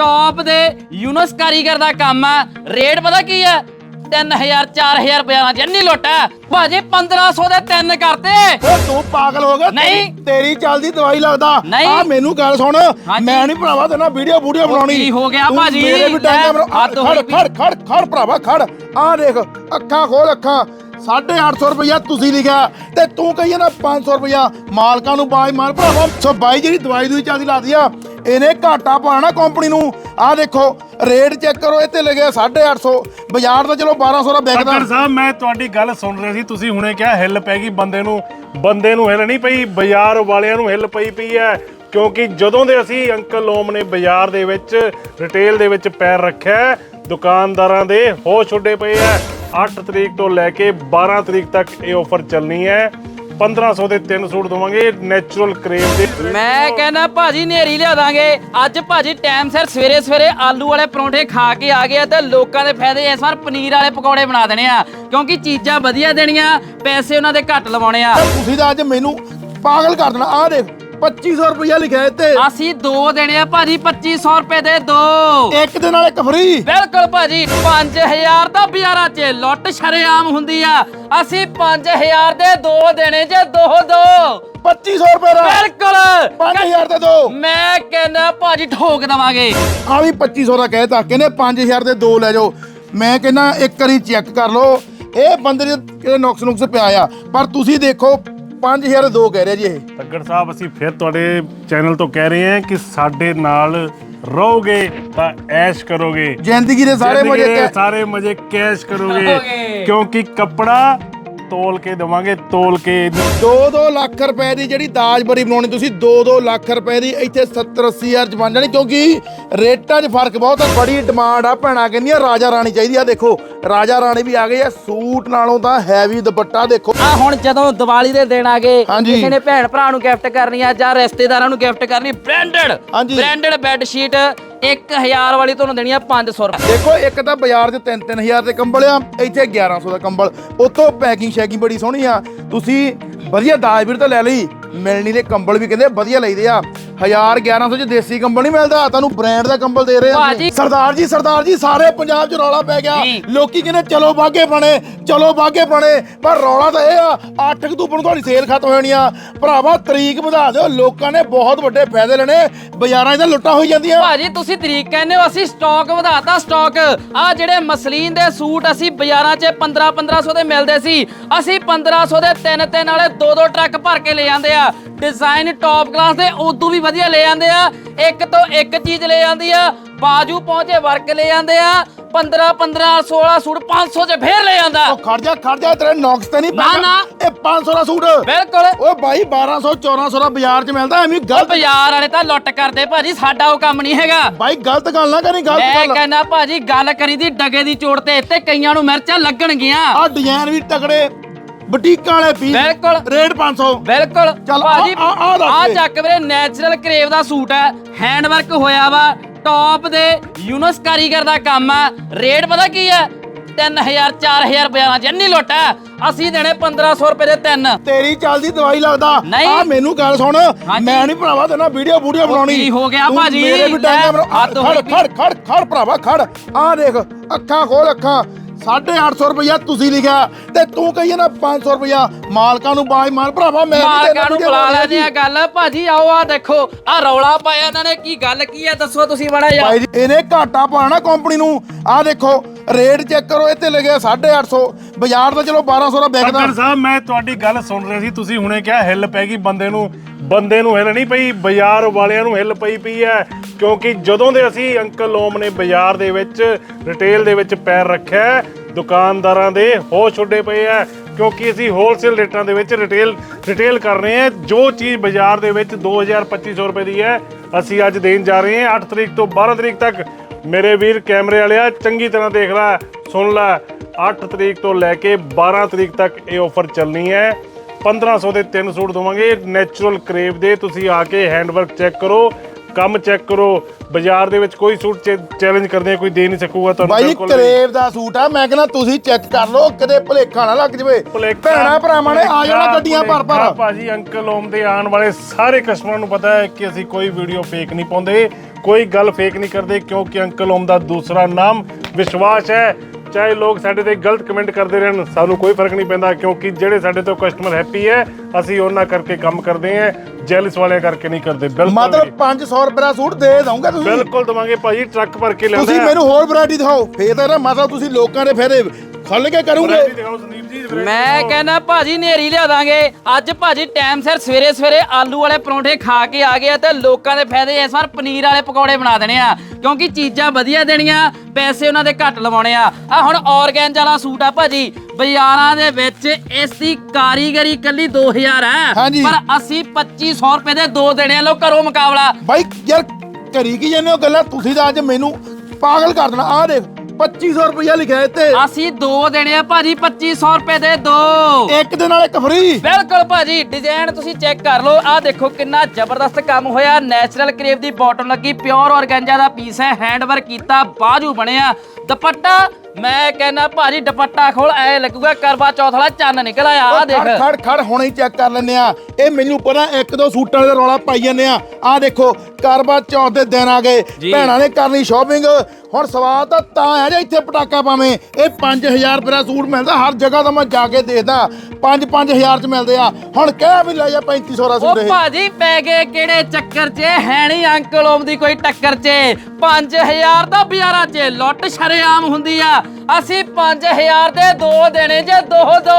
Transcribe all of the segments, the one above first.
Top ਦੇ ਯੂਨਸ ਕਾਰੀਗਰ ਦਾ ਕੰਮ ਆ ਰੇਟ ਪਤਾ ਕੀ ਆ 3000 4000 ਰੁਪਏ ਨਾਲ ਜੰਨੀ ਲੋਟਾ ਭਾਜੀ 1500 ਦੇ ਤਿੰਨ ਕਰਤੇ। ਓ ਤੂੰ ਪਾਗਲ ਹੋ ਗਿਆ। ਨਹੀਂ। ਤੇਰੀ- ਤੇਰੀ ਚੱਲਦੀ ਦਵਾਈ ਲੱਗਦਾ। ਨਹੀਂ। ਆ ਮੈਨੂੰ ਗੱਲ ਸੁਣ। ਹਾਂਜੀ। ਮੈਂ ਨਹੀਂ ਭਰਾਵਾ ਤੇ ਨਾ ਵੀਡੀਓ ਵੀਡੀਓ ਬਣਾਉਣੀ। ਕੀ ਹੋ ਗਿਆ ਤੂੰ ਭਾਜੀ? ਮੇਰੇ ਵੀ ਲੈ, ਮਰੋ ਹੱਦ ਖੜ ਹੋਈ ਵੀ। ਖੜ ਖੜ ਖੜ ਭਰਾਵਾ ਖੜ। ਆ ਦੇਖ ਅੱਖਾਂ ਖੋਲ ਅੱਖਾਂ। 850 ਰੁਪਇਆ ਤੁਸੀਂ ਲਿਖਿਆ। ਤੇ ਤੂੰ ਕਹੀਏ ਨਾ 500 ਰੁਪਇਆ। ਮਾਲਕਾਂ ਨੂੰ ਬਾਈ ਮਾਰ। ਭਰਾਵਾ ਸੋ ਬਾਈ ਜਿਹੜੀ ਦਵਾਈ ਦੂਈ ਚੱਲਦੀ ਲਾਦੀ ਆ ਇਹਨੇ ਘਾਟਾ ਪਾਣਾ ਕੰਪਨੀ ਨੂੰ। ਆਹ ਦੇਖੋ ਰੇਟ ਚੈੱਕ ਕਰੋ, ਇੱਥੇ ਲਿਖਿਆ 850 ਬਾਜ਼ਾਰ ਦਾ ਚਲੋ 1200 ਦਾ ਵਿਕਦਾ। ਡਾਕਟਰ ਸਾਹਿਬ, ਮੈਂ ਤੁਹਾਡੀ ਗੱਲ ਸੁਣ ਰਿਹਾ ਸੀ, ਤੁਸੀਂ ਹੁਣੇ ਕਿਹਾ ਹਿੱਲ ਪੈ ਗਈ, ਬੰਦੇ ਨੂੰ ਬੰਦੇ ਨੂੰ ਹਿੱਲ ਨਹੀਂ ਪਈ, ਬਾਜ਼ਾਰ ਵਾਲਿਆਂ ਨੂੰ ਹਿੱਲ ਪਈ ਪਈ ਹੈ। ਕਿਉਂਕਿ ਜਦੋਂ ਦੇ ਅਸੀਂ ਅੰਕਲ ਓਮ ਨੇ ਬਾਜ਼ਾਰ ਦੇ ਵਿੱਚ ਰਿਟੇਲ ਦੇ ਵਿੱਚ ਪੈਰ ਰੱਖਿਆ ਦੁਕਾਨਦਾਰਾਂ ਦੇ ਹੋ ਉੱਡੇ ਪਏ ਹੈ। 8 ਤਰੀਕ ਤੋਂ ਲੈ ਕੇ 12 ਤਰੀਕ ਤੱਕ ਇਹ ਆਫਰ ਚੱਲਣੀ ਹੈ। 1500 ਦੇ ਤਿੰਨ ਸੂਟ ਦਵਾਂਗੇ ਨੈਚੁਰਲ ਕਰੇਵ ਦੇ। ਮੈਂ ਕਹਿੰਦਾ ਭਾਜੀ ਨੇਰੀ ਲਿਆ ਦਾਂਗੇ। ਅੱਜ ਭਾਜੀ ਟਾਈਮ ਸਿਰ ਸਵੇਰੇ ਸਵੇਰੇ ਆਲੂ ਵਾਲੇ ਪਰੌਂਠੇ ਖਾ ਕੇ ਆ ਗਏ ਆ ਤੇ ਲੋਕਾਂ ਦੇ ਫਾਇਦੇ ਇਸ ਵਾਰ ਪਨੀਰ ਵਾਲੇ ਪਕੌੜੇ ਬਣਾ ਦੇਣੇ ਆ। ਕਿਉਂਕਿ ਚੀਜ਼ਾਂ ਵਧੀਆ ਦੇਣੀਆਂ ਪੈਸੇ ਉਹਨਾਂ ਦੇ ਘੱਟ ਲਵਾਉਣੇ ਆ। ਤੁਸੀਂ ਤਾਂ ਅੱਜ ਮੈਨੂੰ ਪਾਗਲ ਕਰ ਦੇਣਾ। ਆ ਦੇਖ 2500 ਰੁਪਇਆ ਲਿਖਿਆ ਇੱਥੇ। ਅਸੀਂ ਦੋ ਦੇਣੇ ਆ ਭਾਜੀ 2500 ਰੁਪਏ ਦੇ ਦੋ। ਇੱਕ ਦੇ ਨਾਲ ਇੱਕ ਫ੍ਰੀ ਬਿਲਕੁਲ ਭਾਜੀ 5000 ਤਾਂ ਬਾਜ਼ਾਰਾਂ 'ਚ ਲੁੱਟ ਸ਼ਰੇਆਮ ਹੁੰਦੀ ਆ। ਅਸੀਂ 5000 ਦੇ ਦੋ ਦੇਣੇ ਜੇ ਦੋ ਦੋ। 2500 ਰੁਪਏ ਦਾ। ਬਿਲਕੁਲ। 5000 ਦੇ ਦੋ। ਮੈਂ ਕਹਿੰਦਾ ਭਾਜੀ ਠੋਕ ਦਵਾਂਗੇ। ਆ ਵੀ 2500 ਦਾ ਕਹਿਤਾ ਕਹਿੰਦੇ 5000 ਦੇ ਦੋ ਲੈ ਜਾਓ। ਮੈਂ ਕਹਿੰਦਾ ਇੱਕ ਵਾਰੀ ਚੈੱਕ ਕਰ ਲਓ। ਇਹ ਬੰਦੇ ਦੇ ਨੁਕਸ ਨੁਕਸ ਪਿਆ ਆ। ਪਰ ਤੁਸੀਂ ਦੇਖੋ 5000 ਦੇ ਦੋ ਕਹਿ ਰਹੇ ਜੀ ਇਹ। ਤੱਗੜ ਸਾਹਿਬ ਅਸੀਂ ਫਿਰ ਤੁਹਾਡੇ ਚੈਨਲ ਤੋਂ ਕਹਿ ਰਹੇ ਹਾਂ ਕਿ ਸਾਡੇ ਨਾਲ ਰਹੋਗੇ ਤਾਂ ਐਸ਼ ਕਰੋਗੇ। ਜ਼ਿੰਦਗੀ ਦੇ ਸਾਰੇ ਜ਼ਿੰਦਗੀ ਮਜ਼ੇ ਦੇ ਕੈ- ਸਾਰੇ ਮਜ਼ੇ ਕੈਸ਼ ਕਰੋਗੇ। ਕਿਉਂਕਿ ਕੱਪੜਾ ਤੋਲ ਕੇ ਦਵਾਂਗੇ ਤੋਲ ਕੇ 2-2 ਲੱਖ ਰੁਪਏ ਦੀ ਜਿਹੜੀ ਦਾਜ ਬਰੀ ਬਣਾਉਣੀ ਤੁਸੀਂ 2-2 ਲੱਖ ਰੁਪਏ ਦੀ ਇੱਥੇ 70-80 ਹਜ਼ਾਰ ਚ ਬਣ ਜਾਣੀ ਕਿਉਂਕਿ ਰੇਟਾਂ 'ਚ ਫ਼ਰਕ ਬਹੁਤ ਆ ਬੜੀ ਡਿਮਾਂਡ ਆ ਭੈਣਾਂ ਕਹਿੰਦੀਆਂ ਰਾਜਾ ਰਾਣੀ ਚਾਹੀਦੀ ਆ ਦੇਖੋ ਰਾਜਾ ਰਾਣੀ ਵੀ ਆ ਗਏ ਆ ਸੂਟ ਨਾਲੋਂ ਤਾਂ ਹੈਵੀ ਦੁਪੱਟਾ ਦੇਖੋ ਆ ਹੁਣ ਜਦੋਂ ਦੀਵਾਲੀ ਦੇ ਦਿਨ ਆ ਗਏ ਹਾਂਜੀ। ਕਿਸੇ ਨੇ ਭੈਣ ਭਰਾ ਨੂੰ ਗਿਫਟ ਕਰਨੀ ਆ ਜਾਂ ਰਿਸ਼ਤੇਦਾਰਾਂ ਨੂੰ ਗਿਫਟ ਕਰਨੀ ਬ੍ਰਾਂਡਡ ਹਾਂਜੀ। ਬ੍ਰਾਂਡਡ ਬੈੱਡ ਸ਼ੀਟ 1000 ਵਾਲੀ ਤੁਹਾਨੂੰ ਦੇਣੀ ਆ 500 ਰੁਪਏ। ਦੇਖੋ, ਇੱਕ ਤਾਂ ਬਾਜ਼ਾਰ 'ਚ 3-3000 ਦੇ ਕੰਬਲ ਆ, ਇੱਥੇ 1100 ਦਾ ਕੰਬਲ। ਉੱਥੋਂ ਪੈਕਿੰਗ ਸ਼ੈਕਿੰਗ ਬੜੀ ਸੋਹਣੀ ਆ। ਤੁਸੀਂ ਵਧੀਆ ਦਾਜ ਤਾਂ ਲੈ ਲਈ, ਮਿਲਣੀ ਦੇ ਕੰਬਲ ਵੀ ਕਹਿੰਦੇ ਵਧੀਆ ਲਈਦੇ ਆ। 1000 1100 ਚ ਦੇਸੀ ਕੰਬਲ ਨਹੀਂ ਮਿਲਦਾ ਤੁਹਾਨੂੰ ਬ੍ਰਾਂਡ ਦਾ ਕੰਬਲ ਦੇ ਰਹੇ ਆ ਭਾਜੀ। ਸਰਦਾਰ ਜੀ ਸਰਦਾਰ ਜੀ ਸਾਰੇ ਪੰਜਾਬ 'ਚ ਰੌਲਾ ਪੈ ਗਿਆ। ਜੀ। ਲੋਕੀ ਕਹਿੰਦੇ ਚਲੋ ਬਾਗੇ ਬਣੇ ਚਲੋ ਬਾਗੇ ਬਣੇ। ਪਰ ਰੌਲਾ ਤਾਂ ਇਹ ਆ 8 ਅਕਤੂਬਰ ਨੂੰ ਤੁਹਾਡੀ ਸੇਲ ਖਤਮ ਹੋ ਜਾਣੀ ਆ। ਭਰਾਵਾ ਤਰੀਕ ਵਧਾ ਦਿਓ ਲੋਕਾਂ ਨੇ ਬਹੁਤ ਵੱਡੇ ਫਾਇਦੇ ਲੈਣੇ। ਬਾਜ਼ਾਰਾਂ 'ਚ ਤਾਂ ਲੁੱਟਾਂ ਹੋਈ ਜਾਂਦੀਆਂ। ਭਾਜੀ ਤੁਸੀਂ ਤਰੀਕ ਕਹਿੰਦੇ ਹੋ ਅਸੀਂ ਸਟਾਕ ਵਧਾਤਾ ਸਟਾਕ ਆ ਜਿਹੜੇ ਮਸਲੀਨ ਦੇ ਸੂਟ ਅਸੀਂ ਬਾਜ਼ਾਰਾਂ 'ਚ 15 1500 ਦੇ ਮਿਲਦੇ ਸੀ ਅਸੀਂ 1500 ਦੇ ਤਿੰਨ ਤਿੰਨ ਵਾਲੇ ਦੋ ਦੋ ਟਰੱਕ ਭਰ ਕੇ ਲੈ ਜਾਂਦੇ ਆ। ਡਿਜ਼ਾਈਨ ਟੌਪ ਕਲਾਸ ਦੇ ਉਦੋਂ ਵੀ ਵਧੀਆ ਲੈ ਜਾਂਦੇ ਆ। ਇੱਕ ਤੋਂ ਇੱਕ ਚੀਜ਼ ਲੈ ਜਾਂਦੀ ਆ ਬਾਜੂ ਪਹੁੰਚੇ ਵਰਕ ਲੈ ਜਾਂਦੇ ਆ 15 15 16 ਸੂਟ 500 'ਚ ਫੇਰ ਲੈ ਜਾਂਦਾ ਉਹ ਖੜ ਜਾ ਖੜ ਜਾ ਤੇਰੇ ਨੌਕਸ ਤੇ ਨਹੀਂ ਨਾ, ਪੈਣਾ। ਨਾ। ਇਹ 500 ਦਾ ਸੂਟ। ਬਿਲਕੁਲ। ਓਏ ਬਾਈ 1200 1400 ਦਾ ਬਾਜ਼ਾਰ 'ਚ ਮਿਲਦਾ ਐਵੇਂ ਉਹ ਗਲਤ ਬਾਜ਼ਾਰ ਵਾਲੇ ਤਾਂ ਲੁੱਟ ਕਰਦੇ ਭਾਜੀ ਸਾਡਾ ਉਹ ਕੰਮ ਨਹੀਂ ਹੈਗਾ। ਬਾਈ ਗਲਤ ਗੱਲ ਨਾ ਕਰੀ ਗਲਤ ਮੈਂ ਗੱਲ। ਕਹਿੰਦਾ ਭਾਜੀ ਗੱਲ ਕਰੀ ਦੀ ਡਗੇ ਦੀ ਚੋੜ ਤੇ ਤੇ ਕਈਆਂ ਨੂੰ ਮਿਰਚਾਂ ਲੱਗਣਗੀਆਂ। ਆ ਡਿਜ਼ਾਈਨ ਵੀ ਤਗੜੇ ਬੁਟੀਕਾਂ ਵਾਲੇ ਪੀਸ ਬਿਲਕੁਲ। ਰੇਟ 500 ਬਿਲਕੁਲ। ਚੱਲ, ਭਾਜੀ ਆ- ਆ- ਆ ਦੱਸ ਆ ਦੇ। ਚੱਕ ਵੀਰੇ ਨੈਚੁਰਲ ਕਰੇਵ ਦਾ ਸੂਟ ਹੈ। ਹੈਂਡ ਵਰਕ ਹੋਇਆ ਵਾ। ਟੌਪ ਦੇ ਯੂਨਸ ਕਾਰੀਗਰ ਦਾ ਕੰਮ ਆ ਰੇਟ ਪਤਾ ਕੀ ਹੈ? 3000 4000 ਰੁਪਏ ਨਾਲ ਜੰਨੀ ਲੋਟਾ ਅਸੀਂ ਦੇਣੇ 1500 ਰੁਪਏ ਦੇ ਤਿੰਨ। ਤੇਰੀ ਚੱਲਦੀ ਦਵਾਈ ਲੱਗਦਾ। ਨਹੀਂ। ਆ ਮੈਨੂੰ ਗੱਲ ਸੁਣ। ਮੈਂ ਨਹੀਂ ਭਰਾਵਾ ਤੇ ਨਾ ਵੀਡੀਓ ਵੀਡੀਓ ਬਣਾਉਣੀ। ਕੀ ਹੋ ਗਿਆ ਤੂੰ ਭਾਜੀ? ਮੇਰੇ ਵੀ ਟਾਂਗੇ ਲੈ, ਖੜ ਹੋਈ ਖੜ ਖੜ ਖੜ ਭਰਾਵਾ ਖੜ। ਆ ਦੇਖ ਅੱਖਾਂ ਖੋਲ ਅੱਖਾਂ। 850 ਰੁਪਇਆ ਤੁਸੀਂ ਲਿਖਿਆ ਤੇ ਤੂੰ ਕਹੀਏ ਨਾ 500 ਰੁਪਇਆ ਮਾਲਕਾਂ ਨੂੰ ਬਾਜ ਮਾਰ। ਭਰਾਵਾ ਮੈਂ ਮਾਲਕਾਂ ਨੂੰ ਬੁਲਾ ਲੈਣੇ ਆ ਗੱਲ। ਭਾਜੀ ਆਓ ਆ ਦੇਖੋ ਆ ਰੌਲਾ ਪਾਇਆ ਇਹਨਾਂ ਨੇ। ਕੀ ਗੱਲ ਕੀ ਹੈ ਦੱਸੋ ਤੁਸੀਂ ਬੜਾ ਯਾਰ ਭਾਈ ਜੀ, ਇਹਨੇ ਘਾਟਾ ਪਾਣਾ ਕੰਪਨੀ ਨੂੰ। ਆ ਦੇਖੋ ਰੇਟ ਚੈੱਕ ਕਰੋ ਇੱਥੇ ਲਿਖਿਆ 850 ਬਾਜ਼ਾਰ ਦਾ ਚਲੋ 1200 ਦਾ ਵਿਕਦਾ। ਡਾਕਟਰ ਸਾਹਿਬ ਮੈਂ ਤੁਹਾਡੀ ਗੱਲ ਸੁਣ ਰਿਹਾ ਸੀ। ਤੁਸੀਂ ਹੁਣੇ ਕਿਹਾ ਹਿੱਲ ਪੈ ਗਈ ਬੰਦੇ ਨੂੰ। ਬੰਦੇ ਨੂੰ ਹਿੱਲ ਨਹੀਂ ਪਈ ਬਾਜ਼ਾਰ ਵਾਲਿਆਂ ਨੂੰ ਹਿੱਲ ਪਈ ਪਈ ਹੈ। ਕਿਉਂਕਿ ਜਦੋਂ ਦੇ ਅਸੀਂ ਅੰਕਲ ਓਮ ਨੇ ਬਾਜ਼ਾਰ ਦੇ ਵਿੱਚ ਰਿਟੇਲ ਦੇ ਵਿੱਚ ਪੈਰ ਰੱਖਿਆ ਦੁਕਾਨਦਾਰਾਂ ਦੇ ਹੋਸ਼ ਉੱਡੇ ਪਏ ਹੈ, ਕਿਉਂਕਿ ਅਸੀਂ ਹੋਲਸੇਲ ਰੇਟਾਂ ਦੇ ਵਿੱਚ ਰਿਟੇਲ ਰਿਟੇਲ ਕਰ ਰਹੇ ਹਾਂ, ਜੋ ਚੀਜ਼ ਬਾਜ਼ਾਰ ਦੇ ਵਿੱਚ 2000 2500 ਰੁਪਏ ਦੀ ਹੈ, ਅਸੀਂ ਅੱਜ ਦੇਣ ਜਾ ਰਹੇ ਹਾਂ 8 ਤਰੀਕ ਤੋਂ 12 ਤਰੀਕ ਤੱਕ। ਮੇਰੇ ਵੀਰ ਕੈਮਰੇ ਵਾਲਿਆ ਚੰਗੀ ਤਰ੍ਹਾਂ ਦੇਖ ਲੈ, ਸੁਣ ਲੈ 8 ਤਰੀਕ ਤੋਂ ਲੈ ਕੇ 12 ਤਰੀਕ ਤੱਕ ਇਹ ਆਫਰ ਚੱਲਣੀ ਹੈ। 1500 ਦੇ ਤਿੰਨ ਸੂਟ ਦਵਾਂਗੇ ਨੈਚੁਰਲ ਕਰੇਵ ਦੇ, ਤੁਸੀਂ ਆ ਕੇ ਹੈਂਡਵਰਕ ਚੈੱਕ ਕਰੋ। ਕੰਮ ਚੈੱਕ ਕਰੋ ਬਾਜ਼ਾਰ ਦੇ ਵਿੱਚ ਕੋਈ ਸੂਟ ਚੈਲੰਜ ਕਰਦੇ ਆ ਕੋਈ ਦੇ ਨਹੀਂ ਸਕੂਗਾ ਤੁਹਾਨੂੰ ਬਾਈ ਬਿਲਕੁਲ ਵੀ। ਕਰੇਵ ਦਾ ਸੂਟ ਆ ਮੈਂ ਕਹਿੰਦਾ ਤੁਸੀਂ ਚੈੱਕ ਕਰ ਲਓ ਕਿਤੇ ਭੁਲੇਖਾ ਨਾ ਲੱਗ ਜਵੇ ਭੁਲੇਖਾ- ਭੈਣਾ ਭਰਾਵਾਂ ਨੇ ਆ ਜਾਣਾ ਭੁਲੇਖਾ- ਗੱਡੀਆਂ ਭਰ ਭੁਲੇਖਾ ਭਰ ਭਾਜੀ ਅੰਕਲ ਓਮ ਦੇ ਆਉਣ ਵਾਲੇ ਸਾਰੇ ਕਸਟਮਰਾਂ ਨੂੰ ਪਤਾ ਹੈ ਕਿ ਅਸੀਂ ਕੋਈ ਵੀਡੀਓ ਫੇਕ ਨਹੀਂ ਪਾਉਂਦੇ ਕੋਈ ਗੱਲ ਫੇਕ ਨਹੀਂ ਕਰਦੇ ਕਿਉਂਕਿ ਅੰਕਲ ਓਮ ਦਾ ਦੂਸਰਾ ਨਾਮ ਵਿਸ਼ਵਾਸ ਹੈ ਚਾਹੇ ਲੋਕ ਸਾਡੇ ਤੇ ਗਲਤ ਕਮੈਂਟ ਕਰਦੇ ਰਹਿਣ ਸਾਨੂੰ ਕੋਈ ਫ਼ਰਕ ਨਹੀਂ ਪੈਂਦਾ ਕਿਉਂਕਿ ਜਿਹੜੇ ਸਾਡੇ ਤੋਂ ਕਸਟਮਰ ਹੈਪੀ ਹੈ ਅਸੀਂ ਉਹਨਾਂ ਕਰਕੇ ਕੰਮ ਕਰਦੇ ਹਾਂ ਜੈਲਸ ਵਾਲਿਆਂ ਕਰਕੇ ਨਹੀਂ ਕਰਦੇ ਬਿਲਕੁਲ ਮਤਲਬ ਵੀ। 500 ਰੁਪਏ ਦਾ ਸੂਟ ਦੇ ਦਊਂਗਾ ਤੁਸੀਂ? ਬਿਲਕੁਲ ਦਵਾਂਗੇ ਭਾਜੀ ਟਰੱਕ ਭਰ ਕੇ ਲੈਂਦਾ ਤੁਸੀਂ ਮੈਨੂੰ ਹੋਰ ਵੈਰਾਈਟੀ ਦਿਖਾਓ। ਫੇਰ ਤਾਂ ਮਤਲਬ ਤੁਸੀਂ ਲੋਕਾਂ ਦੇ ਫੇਰੇ ਖੁੱਲ ਕੇ ਕਰੋਗੇ। variety ਦਿਖਾਓ ਸੰਦੀਪ ਜੀ variety ਮੈਂ। ਕਹਿੰਦਾ ਭਾਜੀ ਨੇਰੀ ਲਿਆ ਦਾਂਗੇ। ਅੱਜ ਭਾਜੀ ਟਾਈਮ ਸਿਰ ਸਵੇਰੇ ਸਵੇਰੇ ਆਲੂ ਵਾਲੇ ਪਰੌਂਠੇ ਖਾ ਕੇ ਆ ਗਏ ਆ ਤੇ ਲੋਕਾਂ ਦੇ ਫਾਇਦੇ ਇਸ ਵਾਰ ਪਨੀਰ ਵਾਲੇ ਪਕੌੜੇ ਬਣਾ ਦੇਣੇ ਆ। ਕਿਉਂਕਿ ਚੀਜ਼ਾਂ ਵਧੀਆ ਦੇਣੀਆਂ ਪੈਸੇ ਉਹਨਾਂ ਦੇ ਘੱਟ ਲਵਾਉਣੇ ਆ। ਆ ਹੁਣ ਔਰਗੈਂਜ ਵਾਲਾ ਸੂਟ ਆ ਭਾਜੀ ਬਾਜ਼ਾਰਾਂ ਦੇ ਵਿੱਚ ਇਸ ਦੀ ਕਾਰੀਗਰੀ ਕੱਲੀ 2000 ਹੈ ਹਾਂਜੀ। ਪਰ ਅਸੀਂ 2500 ਰੁਪਏ ਦੇ ਦੋ ਦੇਣੇ ਆ ਲੋ ਕਰੋ ਮੁਕਾਬਲਾ। ਬਾਈ ਯਾਰ ਕਰੀ ਕੀ ਜਾਂਦੇ ਹੋ ਗੱਲਾਂ? ਤੁਸੀਂ ਤਾਂ ਅੱਜ ਮੈਨੂੰ ਪਾਗਲ ਕਰ ਦੇਣਾ। ਆਹ ਦੇਖ। 2500 ਰੁਪਇਆ ਲਿਖਿਆ ਇੱਥੇ। ਅਸੀਂ ਦੋ ਦੇਣੇ ਆ ਭਾਜੀ 2500 ਰੁਪਏ ਦੇ ਦੋ। ਇੱਕ ਦੇ ਨਾਲ ਇੱਕ ਫ੍ਰੀ ਬਿਲਕੁਲ ਭਾਜੀ ਡਿਜ਼ਾਈਨ ਤੁਸੀਂ ਚੈੱਕ ਕਰ ਲਓ। ਆਹ ਦੇਖੋ ਕਿੰਨਾ ਜ਼ਬਰਦਸਤ ਕੰਮ ਹੋਇਆ। ਨੈਚੁਰਲ ਕਰੇਵ ਦੀ ਬਾਟਮ ਲੱਗੀ ਪਿਓਰ ਔਰਗੈਂਜਾ ਦਾ ਪੀਸ ਹੈ। ਹੈਂਡ ਵਰਕ ਕੀਤਾ ਬਾਜੂ ਬਣਿਆ। ਦੁਪੱਟਾ ਮੈਂ ਕਹਿੰਦਾ ਭਾਜੀ ਦੁਪੱਟਾ ਖੋਲ ਐ ਲੱਗੂਗਾ ਕਰਵਾ ਚੌਥ ਵਾਲਾ ਚੰਨ ਨਿਕਲ ਆਇਆ। ਖੜ ਦੇਖ। ਖੜ ਖੜ ਹੁਣੇ ਹੀ ਚੈੱਕ ਕਰ ਲੈਨੇ ਆ ਇਹ ਮੈਨੂੰ ਪਤਾ ਇੱਕ ਦੋ ਸੂਟਾਂ ਦੇ ਰੌਲਾ ਪਾਈ ਜਾਂਦੇ ਆ ਆਹ ਦੇਖੋ ਕਰਵਾ ਚੌਥ ਦੇ ਦਿਨ ਆ ਗਏ। ਭੈਣਾਂ ਨੇ ਕਰਨੀ ਸ਼ਾਪਿੰਗ ਹੁਣ ਸਵਾਦ ਤਾਂ ਤਾਂ ਆ ਜੇ ਇੱਥੇ ਪਟਾਕਾ ਪਾਵੇਂ। ਇਹ 5000 ਰੁਪਏ ਦਾ ਸੂਟ ਮਿਲਦਾ ਹਰ ਜਗ੍ਹਾ ਤਾਂ ਮੈਂ ਜਾ ਕੇ ਦੇਖਦਾ। 5-5000 ਚ ਮਿਲਦੇ ਆ। ਹੁਣ ਕਹਿ ਵੀ ਲੈ ਜਾ 3500 ਦਾ ਉਹ ਸੂਟ ਇਹ। ਭਾਜੀ ਪੈ ਗਏ ਕਿਹੜੇ ਚੱਕਰ 'ਚ? ਹੈ ਨਹੀਂ ਅੰਕਲ ਓਮ ਦੀ ਕੋਈ ਟੱਕਰ 'ਚ। 5000 ਦਾ ਬਾਜ਼ਾਰਾਂ 'ਚ। ਲੁੱਟ ਸ਼ਰੇਆਮ ਹੁੰਦੀ ਆ। ਅਸੀਂ 5000 ਦੇ ਦੋ ਦੇਣੇ ਜੇ ਦੋ ਦੋ।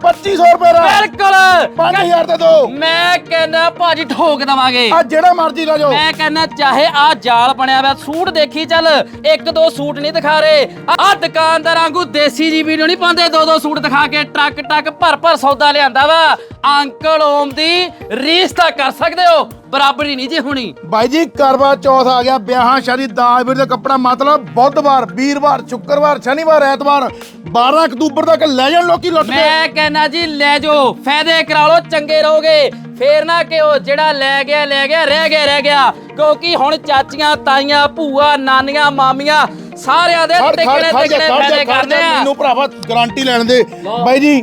2500 ਰੁਪਏ ਦਾ। ਬਿਲਕੁਲ। 5000 ਦੇ ਦੋ। ਮੈਂ ਕਹਿੰਦਾ ਭਾਜੀ ਠੋਕ ਦਵਾਂਗੇ। ਆ ਜਿਹੜਾ ਮਰਜ਼ੀ ਲੈ ਜਾਓ। ਮੈਂ ਕਹਿੰਦਾ ਚਾਹੇ ਆ ਜਾਲ ਬਣਿਆ ਹੋਇਆ ਸੂਟ ਦੇਖੀ ਚੱਲ। ਇੱਕ ਦੋ ਸੂਟ ਨਹੀਂ ਦਿਖਾ ਰਹੇ। ਆ ਦੁਕਾਨਦਾਰ ਵਾਂਗੂ ਦੇਸੀ ਜੀ ਵੀਡੀਓ ਨਹੀਂ ਪਾਉਂਦੇ ਦੋ ਦੋ ਸੂਟ ਦਿਖਾ ਕੇ ਟਰੱਕ ਟਰੱਕ ਭਰ ਭਰ ਸੌਦਾ ਲਿਆਂਦਾ ਵਾ। ਅੰਕਲ ਓਮ ਦੀ ਰੀਸ ਤਾਂ ਕਰ ਸਕਦੇ ਹੋ। ਬਰਾਬਰੀ ਨਹੀਂ ਜੀ ਹੋਣੀ। ਬਾਈ ਜੀ ਕਰਵਾ ਚੌਥ ਆ ਗਿਆ ਵਿਆਹਾਂ ਸ਼ਾਦੀ ਦਾਜ ਵੀਰ ਦਾ ਕੱਪੜਾ ਮਤਲਬ ਬੁੱਧਵਾਰ ਵੀਰਵਾਰ ਸ਼ੁੱਕਰਵਾਰ ਸ਼ਨੀਵਾਰ ਐਤਵਾਰ 12 ਅਕਤੂਬਰ ਤੱਕ ਲੈ ਜਾਣ ਲੋਕੀ ਲੁੱਟ ਕੇ। ਮੈਂ ਕਹਿੰਦਾ ਜੀ ਲੈ ਜਾਓ ਫਾਇਦੇ ਕਰਾ ਲਓ ਚੰਗੇ ਰਹੋਗੇ। ਫੇਰ ਨਾ ਕਿ ਉਹ ਜਿਹੜਾ ਲੈ ਗਿਆ ਲੈ ਗਿਆ ਰਹਿ ਗਿਆ ਰਹਿ ਗਿਆ। ਕਿਉਂਕਿ ਹੁਣ ਚਾਚੀਆਂ ਤਾਈਆਂ ਭੂਆ ਨਾਨੀਆਂ ਮਾਮੀਆਂ ਸਾਰਿਆਂ ਦੇ ਟਿਕੜੇ ਖੜ ਫਾਇਦੇ ਕਰਦੇ ਆ। ਮੈਨੂੰ ਭਰਾਵਾ ਗਾਰੰਟੀ ਲੈਣ ਦੇ। ਬਾਈ ਜੀ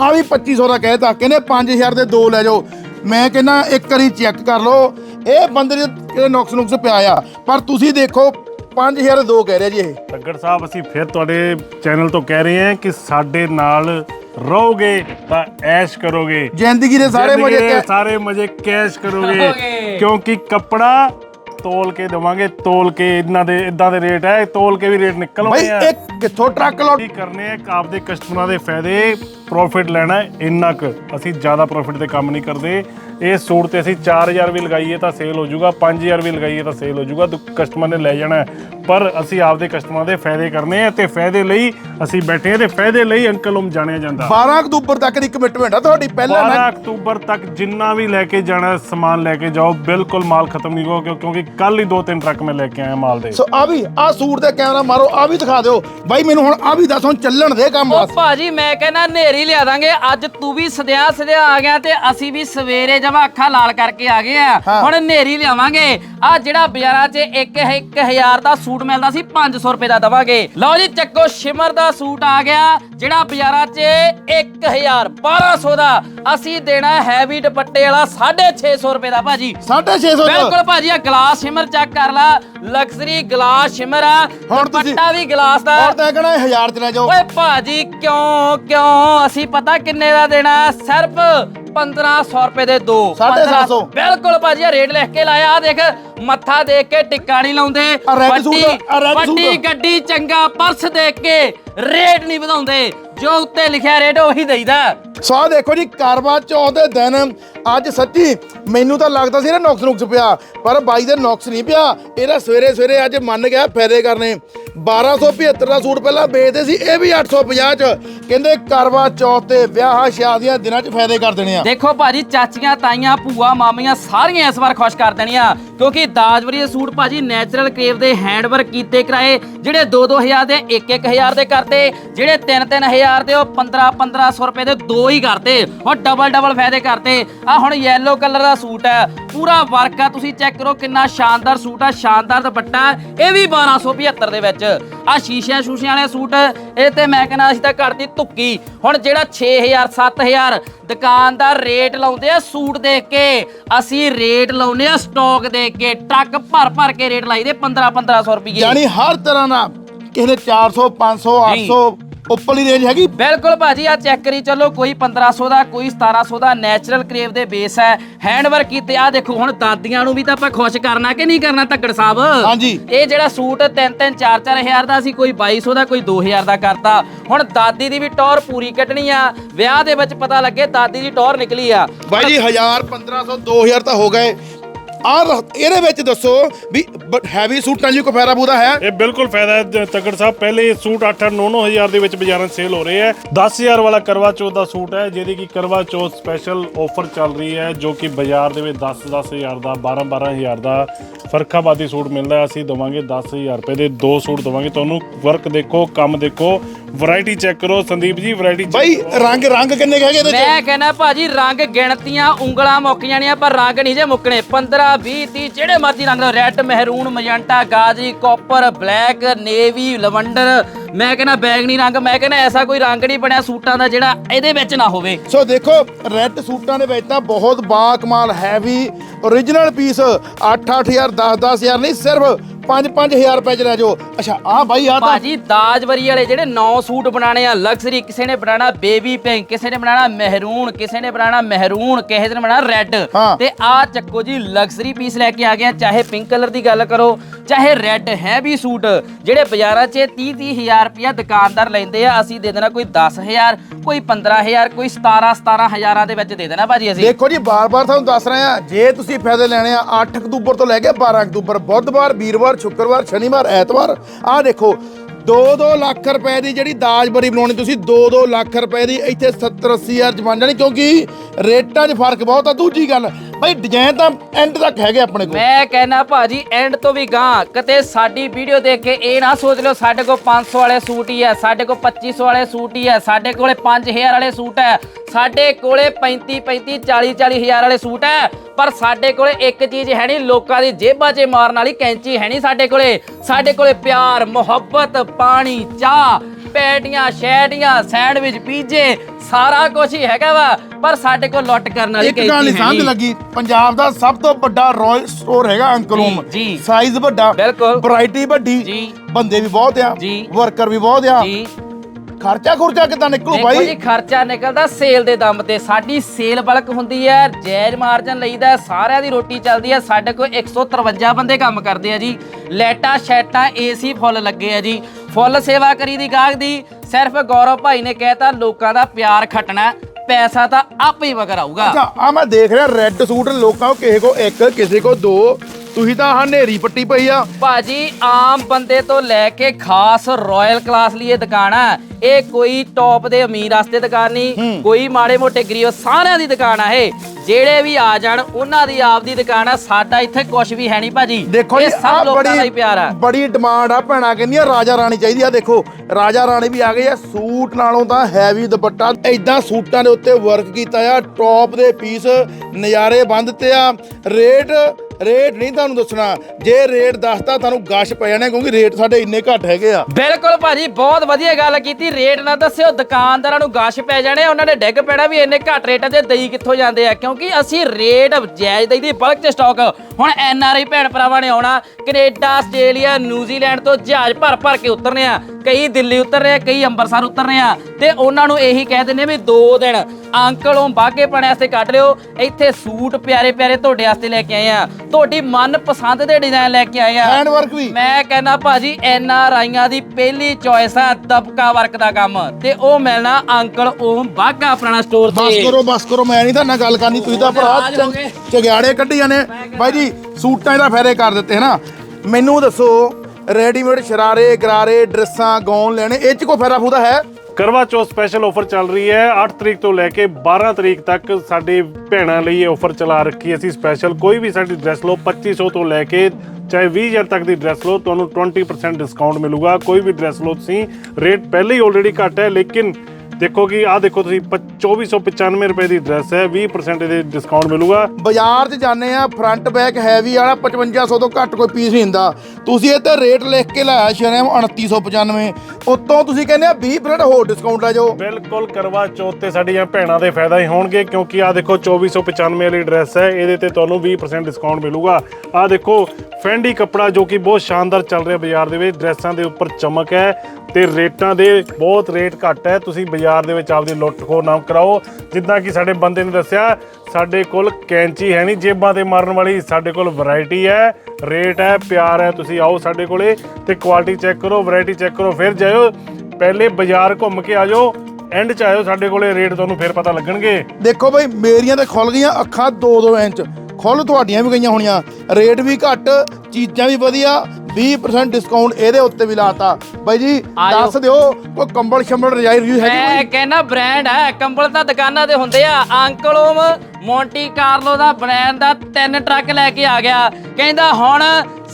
ਆ ਵੀ 2500 ਦਾ ਕਹਿਤਾ ਕਹਿੰਦੇ 5000 ਦੇ ਦੋ ਲੈ ਜਾਓ। ਮੈਂ ਕਹਿੰਦਾ ਇੱਕ ਵਾਰੀ ਚੈੱਕ ਕਰ ਲਓ। ਇਹ ਬੰਦੇ ਦੇ ਕਿਹੜੇ ਨੁਕਸ ਨੁਕਸ ਪਿਆ ਆ। ਪਰ ਤੁਸੀਂ ਦੇਖੋ 5000 ਦੇ ਦੋ ਕਹਿ ਰਿਹਾ ਜੀ ਇਹ। ਤੱਗੜ ਸਾਹਿਬ ਅਸੀਂ ਫਿਰ ਤੁਹਾਡੇ ਚੈਨਲ ਤੋਂ ਕਹਿ ਰਹੇ ਹਾਂ ਕਿ ਸਾਡੇ ਨਾਲ ਰਹੋਗੇ ਤਾਂ ਐਸ਼ ਕਰੋਗੇ। ਜ਼ਿੰਦਗੀ ਦੇ ਸਾਰੇ ਮਜ਼ੇ ਕੈ- ਸਾਰੇ ਮਜ਼ੇ ਕੈਸ਼ ਕਰੋਗੇ। ਕਿਉਂਕਿ ਕੱਪੜਾ ਤੋਲ ਕੇ ਦੇਵਾਂਗੇ ਤੋਲ ਕੇ ਇਹਨਾਂ ਦੇ ਇਦਾਂ ਦੇ ਰੇਟ ਹੈ ਤੋਲ ਕੇ ਵੀ ਰੇਟ ਬਾਈ ਨਿਕਲਣਗੇ ਆ। ਇੱਕ ਕਿੱਥੋਂ ਟਰੱਕ ਲੋਡ ਕੀ ਕਰਨੇ ਆ ਆਪਦੇ ਕਸਟਮਰਾਂ ਦੇ ਫਾਇਦੇ। ਪ੍ਰੋਫਿਟ ਲੈਣਾ ਹੈ, ਇੰਨਾ ਕੁ। ਅਸੀਂ ਜ਼ਿਆਦਾ ਪ੍ਰੋਫਿਟ ਤੇ ਕੰਮ ਨਹੀਂ ਕਰਦੇ। ਇਹ ਸੂਟ ਤੇ ਅਸੀਂ 4000 ਵੀ ਲਗਾਈਏ ਤਾਂ ਸੇਲ ਹੋ ਜਾਊਗਾ 5000 ਵੀ ਲਗਾਈਏ ਤਾਂ ਸੇਲ ਹੋ ਜਾਊਗਾ ਕਸਟਮਰ ਨੇ ਲੈ ਜਾਣਾ। ਪਰ ਅਸੀਂ ਆਪਦੇ ਕਸਟਮਰਾਂ ਦੇ ਫਾਇਦੇ ਕਰਨੇ ਆ ਤੇ ਫਾਇਦੇ ਲਈ ਅਸੀਂ ਬੈਠੇ ਹਾਂ ਤੇ ਫਾਇਦੇ ਲਈ ਅੰਕਲ ਉਮ ਜਾਣਿਆ ਜਾਂਦਾ। 12 ਅਕਤੂਬਰ ਤੱਕ ਦੀ ਕਮਿਟਮੈਂਟ ਆ ਤੁਹਾਡੀ ਪਹਿਲਾਂ 12 ਨਾ ਅਕਤੂਬਰ ਤੱਕ ਜਿੰਨਾ ਵੀ ਲੈ ਕੇ ਜਾਣਾ ਸਮਾਨ ਲੈ ਕੇ ਜਾਓ ਬਿਲਕੁਲ ਮਾਲ ਖਤਮ ਨਹੀਂ ਹੋਗਾ ਕਿਉਂਕਿ ਕੱਲ ਹੀ ਦੋ ਤਿੰਨ ਟਰੱਕ ਮੈਂ ਲੈ ਕੇ ਆਇਆ ਮਾਲ ਦੇ। ਸੋ ਆ ਵੀ ਆ ਸੂਟ ਤੇ ਕੈਮਰਾ ਮਾਰੋ ਆ ਵੀ ਦਿਖਾ ਦਿਓ। ਬਾਈ ਮੈਨੂੰ ਹੁਣ ਆ ਵੀ ਦੱਸ ਹੁਣ ਚੱਲਣ ਦੇ ਕੰਮ ਬਸ ਭਾਜੀ ਮੈਂ ਕਹਿੰਦਾ ਨੇਰੀ ਲਿਆ ਦਾਂਗੇ। ਅੱਜ ਤੂੰ ਵੀ ਸਦਿਆ ਸਦਿਆ ਆ ਗਿਆ ਤੇ ਅਸੀਂ ਵੀ ਸਵੇਰੇ ਜਮਾ ਅੱਖਾਂ ਲਾਲ ਕਰਕੇ ਆ ਗਏ ਆ। ਹੁਣ ਨੇਰੀ ਲਿਆਵਾਂਗੇ। ਆ ਜਿਹੜਾ ਬਾਜ਼ਾਰਾਂ 'ਚ 1 1000 ਦਾ ਸੂਟ ਮਿਲਦਾ ਸੀ 500 ਰੁਪਏ ਦਾ ਦਵਾਂਗੇ। ਲਓ ਜੀ ਚੱਕੋ ਸ਼ਿਮਰ ਦਾ ਸੂਟ ਆ ਗਿਆ ਜਿਹੜਾ ਬਾਜ਼ਾਰਾਂ 'ਚ 1000 1200 ਦਾ। ਅਸੀਂ ਦੇਣਾ ਹੈਵੀ ਦੁਪੱਟੇ ਵਾਲਾ 650 ਰੁਪਏ ਦਾ ਭਾਜੀ। 650 ਦਾ? ਬਿਲਕੁਲ ਭਾਜੀ ਆ ਗਲਾਸ ਸ਼ਿਮਰ ਚੈੱਕ ਕਰ ਲਾ। ਲਗਜ਼ਰੀ ਗਲਾਸ ਸ਼ਿਮਰ ਆ ਹੁਣ ਦੁਪੱਟਾ ਵੀ ਗਲਾਸ ਦਾ। ਹੋਰ ਤਾਂ ਕਹਣਾ 1000 ਚ ਲੈ ਜਾਓ। ਓਏ ਭਾਜੀ ਕਿਉਂ ਕਿਉਂ? ਅਸੀਂ ਪਤਾ ਕਿੰਨੇ ਦਾ ਦੇਣਾ? ਹੈ? ਸਿਰਫ 1500 ਰੁਪਏ ਦੇ ਦੋ। ਸਾਢੇ ਸੱਤ ਸੌ। 1500 ਬਿਲਕੁਲ ਭਾਜੀ ਆ ਰੇਟ ਲਿਖ ਕੇ ਲਾਇਆ। ਆ ਦੇਖ ਮੱਥਾ ਦੇਖ ਕੇ ਟਿੱਕਾ ਨਹੀਂ ਲਾਉਂਦੇ। ਆਹ red ਸੂਟ, ਆਹ red ਵੱਡੀ ਸੂਟ। ਗੱਡੀ ਚੰਗਾ ਪਰਸ ਦੇਖ ਕੇ ਰੇਟ ਨਹੀਂ ਵਧਾਉਂਦੇ। ਜੋ ਉੱਤੇ ਲਿਖਿਆ ਰੇਟ ਉਹੀ ਦੇਈਦਾ। ਸੋ ਆਹ ਦੇਖੋ ਜੀ ਕਰਵਾ ਚੌਥ ਦੇ ਦਿਨ। ਅੱਜ ਸੱਚੀ ਮੈਨੂੰ ਤਾਂ ਲੱਗਦਾ ਸੀ ਨਾ ਨੁਕਸ ਨੁਕਸ ਪਿਆ ਪਰ ਬਾਈ ਦੇ ਨੁਕਸ ਨਹੀਂ ਪਿਆ। ਇਹਦਾ ਸਵੇਰੇ ਸਵੇਰੇ ਅੱਜ ਮੰਨ ਗਿਆ ਫਾਇਦੇ ਕਰਨੇ। 1275 ਦਾ ਸੂਟ ਪਹਿਲਾਂ ਵੇਚਦੇ ਸੀ, ਇਹ ਵੀ 850 ਚ। ਕਹਿੰਦੇ ਕਰਵਾ ਚੌਥ ਤੇ ਵਿਆਹਾਂ ਸ਼ਾਦੀਆਂ ਦਿਨਾਂ ਚ ਫਾਇਦੇ ਕਰ ਦੇਣੇ ਆ। ਦੇਖੋ ਭਾਜੀ, ਚਾਚੀਆਂ, ਤਾਈਆਂ, ਭੂਆ, ਮਾਮੀਆਂ ਸਾਰੀਆਂ ਇਸ ਵਾਰ ਖੁਸ਼ ਕਰ ਦੇਣੀਆਂ, ਕਿਉਂਕਿ ਦਾਜਵਰੀ ਦੇ ਸੂਟ ਭਾਜੀ ਨੈਚੁਰਲ ਕਰੇਵ ਦੇ ਹੈਂਡ ਵਰਕ ਕੀਤੇ ਕਰਾਏ, ਜਿਹੜੇ 2-2000 ਦੇ 1-1000 ਦੇ ਕਰਤੇ, ਜਿਹੜੇ 3-3000 ਦੇ, ਉਹ 15-1500 ਰੁਪਏ ਦੇ ਦੋ ਹੀ ਕਰਤੇ, ਹੁਣ ਡਬਲ ਡਬਲ ਫਾਇਦੇ ਕਰਤੇ। ਆ ਹੁਣ ਯੈਲੋ ਕਲਰ ਦਾ ਸੂਟ ਹੈ, ਪੂਰਾ ਵਰਕ ਆ, ਤੁਸੀਂ ਚੈੱਕ ਕਰੋ ਕਿੰਨਾ ਸ਼ਾਨਦਾਰ ਸੂਟ ਆ, ਸ਼ਾਨਦਾਰ ਦੁਪੱਟਾ, ਇਹ ਵੀ 1275 ਦੇ ਵਿੱਚ। ਆ ਸ਼ੀਸ਼ਿਆਂ ਸ਼ੂਸ਼ਿਆਂ ਵਾਲੇ ਸੂਟ, ਇਹ ਤੇ ਮੈਂ ਕਹਿੰਦਾ ਅਸੀਂ ਤਾਂ ਘੜਤੀ ਧੁੱਕੀ ਹੁਣ ਜਿਹੜਾ 6000 7000 ਦੁਕਾਨਦਾਰ ਰੇਟ ਲਾਉਂਦੇ ਆ ਸੂਟ ਦੇਖ ਕੇ, ਅਸੀਂ ਰੇਟ ਲਾਉਨੇ ਆ ਸਟਾਕ ਦੇਖ ਕੇ, ਟਰੱਕ ਭਰ ਭਰ ਕੇ ਰੇਟ ਲਾਈਦੇ 15 1500 ਰੁਪਏ ਯਾਨੀ ਹਰ ਤਰ੍ਹਾਂ ਦਾ, ਕਿਸੇ ਨੇ 400 500 ਜੀ। 800 ਉੱਪਰਲੀ ਰੇਂਜ ਹੈਗੀ। ਬਿਲਕੁਲ ਭਾਜੀ ਆ ਚੈੱਕ ਕਰੀ ਚੱਲੋ ਕੋਈ 1500 ਦਾ ਕੋਈ 1700 ਦਾ ਨੈਚੁਰਲ ਕਰੇਵ ਦੇ ਬੇਸ ਹੈ। ਹੈਂਡ ਵਰਕ ਕੀਤੇ ਆ ਦੇਖੋ ਹੁਣ ਦਾਦੀਆਂ ਨੂੰ ਵੀ ਤਾਂ ਆਪਾਂ ਖੁਸ਼ ਕਰਨਾ ਕਿ ਨਹੀਂ ਕਰਨਾ ਧੱਕੜ ਸਾਹਿਬ? ਹਾਂਜੀ। ਇਹ ਜਿਹੜਾ ਸੂਟ 3 3 4 4000 ਦਾ ਸੀ ਕੋਈ 2200 ਦਾ ਕੋਈ 2000 ਦਾ ਕਰਤਾ। ਹੁਣ ਦਾਦੀ ਦੀ ਵੀ ਟੌਰ ਪੂਰੀ ਕੱਢਣੀ ਆ। ਵਿਆਹ ਦੇ ਵਿੱਚ ਪਤਾ ਲੱਗੇ ਦਾਦੀ ਦੀ ਟੌਰ ਨਿਕਲੀ ਆ। ਬਾਈ ਜੀ 1000 1500 2000 ਤਾਂ ਹੋ ਗਏ। ਆ ਇਹਦੇ ਵਿੱਚ ਦੱਸੋ ਵੀ ਹੈਵੀ ਸੂਟਾਂ ਜੀ ਕੋਈ ਫੈਰਾ ਬੂਦਾ ਹੈ? ਇਹ ਬਿਲਕੁਲ ਫਾਇਦਾ ਹੈ ਤਗੜ ਸਾਹਿਬ। ਪਹਿਲੇ ਇਹ ਸੂਟ 8 9 9000 ਦੇ ਵਿੱਚ ਬਾਜ਼ਾਰਾਂ 'ਚ ਸੇਲ ਹੋ ਰਹੇ ਹੈ। 10000 ਵਾਲਾ ਕਰਵਾ ਚੌਥ ਦਾ ਸੂਟ ਹੈ ਜਿਹਦੀ ਕਿ ਕਰਵਾ ਚੌਥ ਸਪੈਸ਼ਲ ਆਫਰ ਚੱਲ ਰਹੀ ਹੈ ਜੋ ਕਿ ਬਾਜ਼ਾਰ ਦੇ ਵਿੱਚ 10 10000 ਦਾ 12 12000 ਦਾ ਫਰਖਾਬਾਦੀ ਸੂਟ ਮਿਲਦਾ ਹੈ। ਅਸੀਂ ਦਵਾਂਗੇ 10000 ਰੁਪਏ ਦੇ ਦੋ ਸੂਟ ਦਵਾਂਗੇ। ਤੁਹਾਨੂੰ ਵਰਕ ਦੇਖੋ ਕੰਮ ਦੇਖੋ ਵੈਰਾਈਟੀ ਚੈੱਕ ਕਰੋ। ਸੰਦੀਪ ਜੀ ਵੈਰਾਈਟੀ ਬਾਈ ਰੰਗ ਰੰਗ ਕਿੰਨੇ ਹੈਗੇ ਇਹਦੇ ਚ? ਮੈਂ ਕਹਿੰਦਾ ਭਾਜੀ ਰੰਗ ਗਿਣਤੀਆਂ ਉਂਗਲਾਂ ਮੁੱਕ ਜਾਣੀਆਂ ਪਰ ਰੰਗ ਨਹੀਂ ਜੇ ਮੁੱਕਣੇ। 15 20 30 ਜਿਹੜੇ ਮਰਜ਼ੀ ਰੰਗ ਲਓ, ਰੈੱਡ, ਮਹਿਰੂਨ, ਮਜੰਟਾ, ਗਾਜਰੀ, ਕਾਪਰ, ਬਲੈਕ, ਨੇਵੀ, ਲਵੰਡਰ। ਮੈਂ ਕਹਿੰਦਾ ਬੈਗਨੀ ਰੰਗ, ਮੈਂ ਕਹਿੰਦਾ ਐਸਾ ਕੋਈ ਰੰਗ ਨਹੀਂ ਬਣਿਆ ਸੂਟਾਂ ਦਾ ਜਿਹੜਾ ਇਹਦੇ ਵਿੱਚ ਨਾ ਹੋਵੇ। ਸੋ ਦੇਖੋ, ਰੈੱਡ ਸੂਟਾਂ ਦੇ ਵਿੱਚ ਤਾਂ ਬਹੁਤ ਬਾ ਕਮਾਲ ਹੈਵੀ origignal ਪੀਸ 8-8000 10-10000 ਨਹੀਂ, ਸਿਰਫ 5-5000 ਰੁਪਏ ਚ ਲੈ ਜਾਓ। ਅੱਛਾ ਆ ਬਾਈ ਆ ਤਾਂ ਭਾਜੀ ਦਾਜਵਰੀ ਵਾਲੇ ਜਿਹੜੇ 9 ਸੂਟ ਬਣਾਣੇ ਆ ਲਗਜ਼ਰੀ ਕਿਸੇ ਨੇ ਬਣਾਣਾ ਬੇਬੀ ਪਿੰਕ ਕਿਸੇ ਨੇ ਬਣਾਣਾ ਮਹਿਰੂਨ ਕਿਸੇ ਨੇ ਬਣਾਣਾ ਮਹਿਰੂਨ ਕਿਸੇ ਨੇ ਬਣਾਣਾ ਰੈੱਡ ਹਾਂ। ਤੇ ਆ ਚੱਕੋ ਜੀ ਲਗਜ਼ਰੀ ਪੀਸ ਲੈ ਕੇ ਆ ਗਿਆ ਚਾਹੇ ਪਿੰਕ ਕਲਰ ਦੀ ਗੱਲ ਕਰੋ ਚਾਹੇ ਰੈੱਡ ਹੈਵੀ ਸੂਟ ਜਿਹੜੇ ਬਾਜ਼ਾਰਾਂ 'ਚ 30 30000 ਰੁਪਇਆ ਦੁਕਾਨਦਾਰ ਲੈਂਦੇ ਆ ਅਸੀਂ ਦੇ ਦੇਣਾ ਕੋਈ 10000 ਕੋਈ 15000 ਕੋਈ 17 17000 ਦੇ ਵਿੱਚ ਦੇ ਦੇਣਾ ਭਾਜੀ ਅਸੀਂ। ਦੇਖੋ ਜੀ ਬਾਰ-ਬਾਰ ਤੁਹਾਨੂੰ ਦੱਸ ਰਹੇ ਆ ਜੇ ਤੁਸੀਂ ਫਾਇਦੇ ਲੈਣੇ ਆ 8 ਅਕਤੂਬਰ ਤੋਂ ਲੈ ਕੇ 12 ਅਕਤੂਬਰ ਬੁੱਧਵਾਰ ਵੀਰਵਾਰ ਸ਼ੁੱਕਰਵਾਰ, ਸ਼ਨੀਵਾਰ, ਐਤਵਾਰ। ਆਹ ਦੇਖੋ 2-2 ਲੱਖ ਰੁਪਏ ਦੀ ਜਿਹੜੀ ਦਾਜ ਬਰੀ ਬਣਾਉਣੀ ਤੁਸੀਂ 2-2 ਲੱਖ ਰੁਪਏ ਦੀ ਇੱਥੇ 70-80 ਹਜ਼ਾਰ ਚ ਬਣ ਜਾਣੀ, ਕਿਉਂਕਿ ਰੇਟਾਂ 'ਚ ਫ਼ਰਕ ਬਹੁਤ ਆ। ਦੂਜੀ ਗੱਲ ਬਈ ਡਿਜ਼ਾਈਨ ਤਾਂ ਐਂਡ ਤੱਕ ਹੈਗੇ ਆਪਣੇ ਕੋਲ। ਮੈਂ ਕਹਿਣਾ ਭਾਜੀ ਐਂਡ ਤੋਂ ਵੀ ਗਾਂ ਕਿਤੇ ਸਾਡੀ ਵੀਡੀਓ ਦੇਖ ਕੇ ਇਹ ਨਾ ਸੋਚ ਲਿਓ, ਸਾਡੇ ਕੋਲ 500 ਵਾਲੇ ਸੂਟ ਹੀ ਹੈ, ਸਾਡੇ ਕੋਲ 2500 ਵਾਲੇ ਸੂਟ ਹੀ ਹੈ, ਸਾਡੇ ਕੋਲੇ 5000 ਵਾਲੇ ਸੂਟ ਹੈ, ਸਾਡੇ ਕੋਲੇ 35 35 40 40 ਹਜ਼ਾਰ ਵਾਲੇ ਸੂਟ ਹੈ, ਪਰ ਸਾਡੇ ਕੋਲੇ ਇੱਕ ਚੀਜ਼ ਹੈ ਨਹੀਂ, ਲੋਕਾਂ ਦੀ ਜੇਬਾਂ 'ਚ ਮਾਰਨ ਵਾਲੀ ਕੈਂਚੀ ਹੈ ਨਹੀਂ ਸਾਡੇ ਕੋਲੇ। ਸਾਡੇ ਕੋਲੇ ਪਿਆਰ, ਮੁਹੱਬਤ, ਪਾਣੀ, ਚਾਹ ਪੈਟੀਆਂ ਸ਼ੈਟੀਆਂ ਸੈਂਡਵਿਚ ਪੀਜੇ ਸਾਰਾ ਕੁਝ ਹੀ ਹੈਗਾ ਵਾ ਪਰ ਸਾਡੇ ਕੋਲ ਲੁੱਟ ਕਰਨ ਵਾਲੀ ਇੱਕ ਗੱਲ ਨਹੀਂ ਹੈ ਸਮਝ ਨਹੀਂ ਲੱਗੀ ਪੰਜਾਬ ਦਾ ਸਭ ਤੋਂ ਵੱਡਾ ਰਾਇਲ ਸਟੋਰ ਹੈਗਾ ਅੰਕਲ ਜੀ, ਹੋਮ ਜੀ। ਸਾਈਜ਼ ਵੱਡਾ ਬਿਲਕੁਲ। ਵੈਰਾਈਟੀ ਵੱਡੀ ਜੀ। ਬੰਦੇ ਵੀ ਬਹੁਤ ਆ ਜੀ। ਵਰਕਰ ਵੀ ਬਹੁਤ ਆ ਜੀ ਖਰਚਾ ਖੁਰਚਾ ਕਿੱਦਾਂ ਨਿਕਲੂ ਦੇਖੋ ਜੀ ਬਾਈ ਖਰਚਾ ਨਿਕਲਦਾ ਸੇਲ ਦੇ ਦਮ ਤੇ। ਸਾਡੀ ਸੇਲ ਬਲਕ ਹੁੰਦੀ ਹੈ ਜਾਇਜ਼ ਮਾਰਜਨ ਲਈਦਾ ਹੈ, ਸਾਰਿਆਂ ਦੀ ਰੋਟੀ ਚੱਲਦੀ ਹੈ। ਸਾਡੇ ਕੋਲ 153 ਬੰਦੇ ਕੰਮ ਕਰਦੇ ਆ ਜੀ। ਲੈਟਾਂ ਸ਼ੈਟਾਂ ਏਸੀ ਫੁੱਲ ਲੱਗੇ ਆ ਜੀ। ਫੁੱਲ ਸੇਵਾ ਕਰੀ ਦੀ ਗਾਹਕ ਦੀ। ਸਿਰਫ ਗੌਰਵ ਭਾਈ ਨੇ ਕਹਿਤਾ ਲੋਕਾਂ ਦਾ ਪਿਆਰ ਖਟਣਾ ਹੈ, ਪੈਸਾ ਤਾਂ ਆਪੇ ਹੀ ਵਗਰ ਆਊਗਾ। ਅੱਛਾ ਆ ਮੈਂ ਦੇਖ ਰਿਹਾ ਰੈੱਡ ਸੂਟ ਲੋਕਾਂ ਕੋ ਕਿਸੇ ਕੋ ਇੱਕ ਕਿਸੇ ਕੋ ਦੋ। ਤੁਸੀਂ ਤਾਂ ਆਹ ਹਨੇਰੀ ਪੱਟੀ ਪਈ ਆ। ਭਾਜੀ ਆਮ ਬੰਦੇ ਤੋਂ ਲੈ ਕੇ ਖਾਸ ਰਾਇਲ ਕਲਾਸ ਲਈ ਇਹ ਦੁਕਾਨ ਆ। ਇਹ ਕੋਈ ਟੌਪ ਦੇ ਅਮੀਰ ਵਾਸਤੇ ਦੁਕਾਨ ਨਹੀਂ ਕੋਈ ਮਾੜੇ ਮੋਟੇ ਗਰੀਬ ਸਾਰਿਆਂ ਦੀ ਦੁਕਾਨ ਆ ਇਹ। ਜਿਹੜੇ ਵੀ ਆ ਜਾਣ ਉਹਨਾਂ ਦੀ ਆਪ ਦੀ ਦੁਕਾਨ ਆ। ਸਾਡਾ ਇੱਥੇ ਕੁਝ ਵੀ ਹੈ ਨਹੀਂ ਭਾਜੀ। ਦੇਖੋ ਇਹ ਸਭ ਲੋਕਾਂ ਦਾ ਹੀ ਪਿਆਰ ਆ। ਬੜੀ ਡਿਮਾਂਡ ਆ ਭੈਣਾ ਕਹਿੰਦੀਆਂ ਰਾਜਾ ਰਾਣੀ ਚਾਹੀਦੀ ਆ। ਦੇਖੋ ਰਾਜਾ ਰਾਣੀ ਵੀ ਆ ਗਏ ਆ ਸੂਟ ਨਾਲੋਂ ਤਾਂ ਹੈਵੀ ਦੁਪੱਟਾ। ਐਦਾਂ ਸੂਟਾਂ ਦੇ ਉੱਤੇ ਵਰਕ ਕੀਤਾ ਆ ਟੌਪ ਦੇ ਪੀਸ ਨਜ਼ਾਰੇ ਬੰਦ ਤੇ ਆ। ਰੇਟ ਰੇਟ ਨਹੀਂ ਤੁਹਾਨੂੰ ਦੱਸਣਾ। ਜੇ ਰੇਟ ਦੱਸਤਾ ਤੁਹਾਨੂੰ ਗਸ਼ ਪੈ ਜਾਣਾ, ਕਿਉਂਕਿ ਰੇਟ ਸਾਡੇ ਇੰਨੇ ਘੱਟ ਹੈਗੇ ਆ। ਬਿਲਕੁਲ ਭਾਜੀ, ਬਹੁਤ ਵਧੀਆ ਗੱਲ ਕੀਤੀ। ਰੇਟ ਨਾ ਦੱਸਿਓ, ਦੁਕਾਨਦਾਰਾਂ ਨੂੰ ਗਸ਼ ਪੈ ਜਾਣੇ, ਉਹਨਾਂ ਨੇ ਡਿੱਗ ਪੈਣਾ ਵੀ ਇੰਨੇ ਘੱਟ ਰੇਟਾਂ ਤੇ ਦਈ ਕਿੱਥੋਂ ਜਾਂਦੇ ਆ। ਕਿਉਂਕਿ ਅਸੀਂ ਰੇਟ ਜਾਇਜ਼ ਦਈਦੀ ਬਲਕ ਚ ਸਟਾਕ ਹੁਣ ਐਨ ਆਰ ਆਈ ਭੈਣ ਭਰਾਵਾਂ ਨੇ ਆਉਣਾ, ਕੈਨੇਡਾ, ਆਸਟ੍ਰੇਲੀਆ, ਨਿਊਜ਼ੀਲੈਂਡ ਤੋਂ ਜਹਾਜ਼ ਭਰ ਭਰ ਕੇ ਉਤਰਨੇ ਆ। ਕਈ ਦਿੱਲੀ ਉਤਰ ਰਹੇ, ਕਈ ਅੰਮ੍ਰਿਤਸਰ ਉਤਰਨੇ ਆ। ਤੇ ਉਹਨਾਂ ਨੂੰ ਇਹੀ ਕਹਿ ਦਿੰਦੇ ਵੀ 2 ਦਿਨ ਅੰਕਲੋਂ ਉਹ ਬਾਗੇ ਪਣੇ ਵਾਸਤੇ ਕੱਢ ਲਿਓ। ਇੱਥੇ ਸੂਟ ਪਿਆਰੇ ਪਿਆਰੇ ਤੁਹਾਡੇ ਵਾਸਤੇ ਲੈ ਕੇ ਆਏ ਆ। ਤੁਹਾਡੀ ਮਨ ਪਸੰਦ ਦੇ ਡਿਜ਼ਾਈਨ ਲੈ ਕੇ ਆਏ ਆ। ਹੈਂਡ ਵਰਕ ਵੀ ਮੈਂ ਕਹਿੰਦਾ ਭਾਜੀ ਐਨ ਆਰ ਆਈਆਂ ਦੀ ਪਹਿਲੀ ਚੋਇਸ ਆ ਦਬਕਾ ਵਰਕ ਦਾ ਕੰਮ। ਤੇ ਉਹ ਮਿਲਣਾ ਅੰਕਲ ਓਮ ਬਾਗਾ ਪੁਰਾਣਾ ਸਟੋਰ ਬਸ ਤੇ ਕਰੋ ਬਸ ਕਰੋ ਮੈਂ ਨਹੀਂ ਤਾਂ ਨਾਲ ਗੱਲ ਕਰਨੀ। ਤੁਸੀਂ ਤਾਂ ਭਰਾ। ਚਗਿਆੜੇ ਕੱਢੀਆਂ ਨੇ ਬਾਈ ਜੀ ਸੂਟਾਂ ਦਾ ਫਾਇਦੇ ਕਰ ਦਿੱਤੇ ਹਨਾ? ਮੈਨੂੰ ਦੱਸੋ ਰੈਡੀਮੇਡ ਸ਼ਰਾਰੇ ਗਰਾਰੇ ਡਰੈਸਾਂ ਗੌਨ ਲੈਣੇ ਇਹ ਚ ਕੋਈ ਫਾਇਦਾ ਫੂਦਾ ਹੈ? ਕਰਵਾ ਚੌਥ ਸਪੈਸ਼ਲ ਆਫਰ ਚੱਲ ਰਹੀ ਹੈ। 8 ਤਰੀਕ ਤੋਂ ਲੈ ਕੇ 12 ਤਰੀਕ ਤੱਕ ਸਾਡੇ ਭੈਣਾਂ ਲਈ ਇਹ ਆਫਰ ਚਲਾ ਰੱਖੀ ਅਸੀਂ ਸਪੈਸ਼ਲ ਕੋਈ ਵੀ ਸਾਡੀ ਡਰੈਸ ਲਓ 2500 ਤੋਂ ਲੈ ਕੇ ਚਾਹੇ 20000 ਤੱਕ ਦੀ ਡਰੈਸ ਲਓ, ਤੁਹਾਨੂੰ 20% ਡਿਸਕਾਊਂਟ ਮਿਲੂਗਾ। ਕੋਈ ਵੀ ਡਰੈਸ ਲਓ ਤੁਸੀਂ ਰੇਟ ਪਹਿਲੇ ਹੀ ਆਲਰੇਡੀ ਘੱਟ ਹੈ, ਲੇਕਿਨ ਦੇਖੋ ਕਿ ਆਹ ਦੇਖੋ ਤੁਸੀਂ, ਪ- 2495 ਰੁਪਏ ਦੀ ਡਰੈਸ ਹੈ 20% ਦੇ ਡਿਸਕਾਊਂਟ ਮਿਲੂਗਾ। ਬਾਜ਼ਾਰ 'ਚ ਜਾਂਦੇ ਆ ਫਰੰਟ ਬੈਕ ਹੈਵੀ ਵਾਲਾ 5500 ਤੋਂ ਘੱਟ ਕੋਈ ਪੀਸ ਨਹੀਂ ਹੁੰਦਾ। ਤੁਸੀਂ ਇਹ ਤੇ ਰੇਟ ਲਿਖ ਕੇ ਲਾਇਆ ਸ਼ਰਮ 2995 ਉੱਤੋਂ ਤੁਸੀਂ ਕਹਿੰਦੇ ਆ 20% ਹੋਰ ਡਿਸਕਾਊਂਟ ਲੈ ਜਾਓ। ਬਿਲਕੁਲ ਕਰਵਾ ਚੌਥ ਤੇ ਸਾਡੀਆਂ ਭੈਣਾਂ ਦੇ ਫਾਇਦਾ ਹੀ ਹੋਣਗੇ ਕਿਉਂਕਿ ਆਹ ਦੇਖੋ 2495 ਵਾਲੀ ਡਰੈਸ ਹੈ, ਇਹਦੇ ਤੇ ਤੁਹਾਨੂੰ 20% ਡਿਸਕਾਊਂਟ ਮਿਲੂਗਾ। ਆਹ ਦੇਖੋ, ਫੈਂਡੀ ਕੱਪੜਾ ਜੋ ਕਿ ਬਹੁਤ ਸ਼ਾਨਦਾਰ ਚੱਲ ਰਿਹਾ ਬਾਜ਼ਾਰ ਦੇ ਵਿੱਚ, ਡਰੈਸਾਂ ਦੇ ਉੱਪਰ ਚਮਕ ਹੈ ਤੇ ਰੇਟਾਂ ਦੇ ਬਹੁਤ ਰੇਟ ਘੱਟ ਹੈ। ਤੁਸੀਂ ਬਾਜ਼ਾਰ ਦੇ ਵਿੱਚ ਆਪਦੀ ਲੁੱਟ ਖੋ ਨਾ ਕਰਾਓ। ਜਿੱਦਾਂ ਕਿ ਸਾਡੇ ਬੰਦੇ ਨੇ ਦੱਸਿਆ ਸਾਡੇ ਕੋਲ ਕੈਂਚੀ ਹੈ ਨਹੀਂ ਜੇਬਾਂ ਤੇ ਮਾਰਨ ਵਾਲੀ ਸਾਡੇ ਕੋਲ ਵੈਰਾਈਟੀ ਹੈ ਰੇਟ ਹੈ ਪਿਆਰ ਹੈ ਤੁਸੀਂ ਆਓ ਸਾਡੇ ਕੋਲੇ ਤੇ ਕੁਆਲਿਟੀ ਚੈੱਕ ਕਰੋ ਵੈਰਾਈਟੀ ਚੈੱਕ ਕਰੋ ਫਿਰ ਜਾਇਓ ਪਹਿਲੇ ਬਾਜ਼ਾਰ ਘੁੰਮ ਕੇ ਆ ਜਾਓ ਐਂਡ ਚ ਆਇਓ ਸਾਡੇ ਕੋਲੇ ਰੇਟ ਤੁਹਾਨੂੰ ਫਿਰ ਪਤਾ ਲੱਗਣਗੇ। ਦੇਖੋ ਬਈ ਮੇਰੀਆਂ ਤੇ ਖੁੱਲ ਗਈਆਂ ਅੱਖਾਂ 2-2 ਇੰਚ। ਖੁੱਲ ਤੁਹਾਡੀਆਂ ਵੀ ਗਈਆਂ ਹੋਣੀਆਂ। ਰੇਟ ਵੀ ਘੱਟ ਚੀਜ਼ਾਂ ਵੀ ਵਧੀਆ 20% ਡਿਸਕਾਊਂਟ ਇਹਦੇ ਉੱਤੇ ਵੀ ਲਾਤਾ। ਬਾਈ ਜੀ ਆਜੋ। ਦੱਸ ਦਿਓ ਕੋਈ ਕੰਬਲ ਸ਼ੰਬਲ ਰਜਾਈ ਰਿਵਿਊ ਹੈਗੀ ਮੈਂ ਕੋਈ? ਕਹਿੰਦਾ ਬ੍ਰਾਂਡ ਹੈ ਕੰਬਲ ਤਾਂ ਦੁਕਾਨਾਂ ਤੇ ਹੁੰਦੇ ਆ ਅੰਕਲੋਮ ਮੌਂਟੀ ਕਾਰਲੋ ਦਾ ਬ੍ਰਾਂਡ ਦਾ ਤਿੰਨ ਟਰੱਕ ਲੈ ਕੇ ਆ ਗਿਆ। ਕਹਿੰਦਾ ਹੁਣ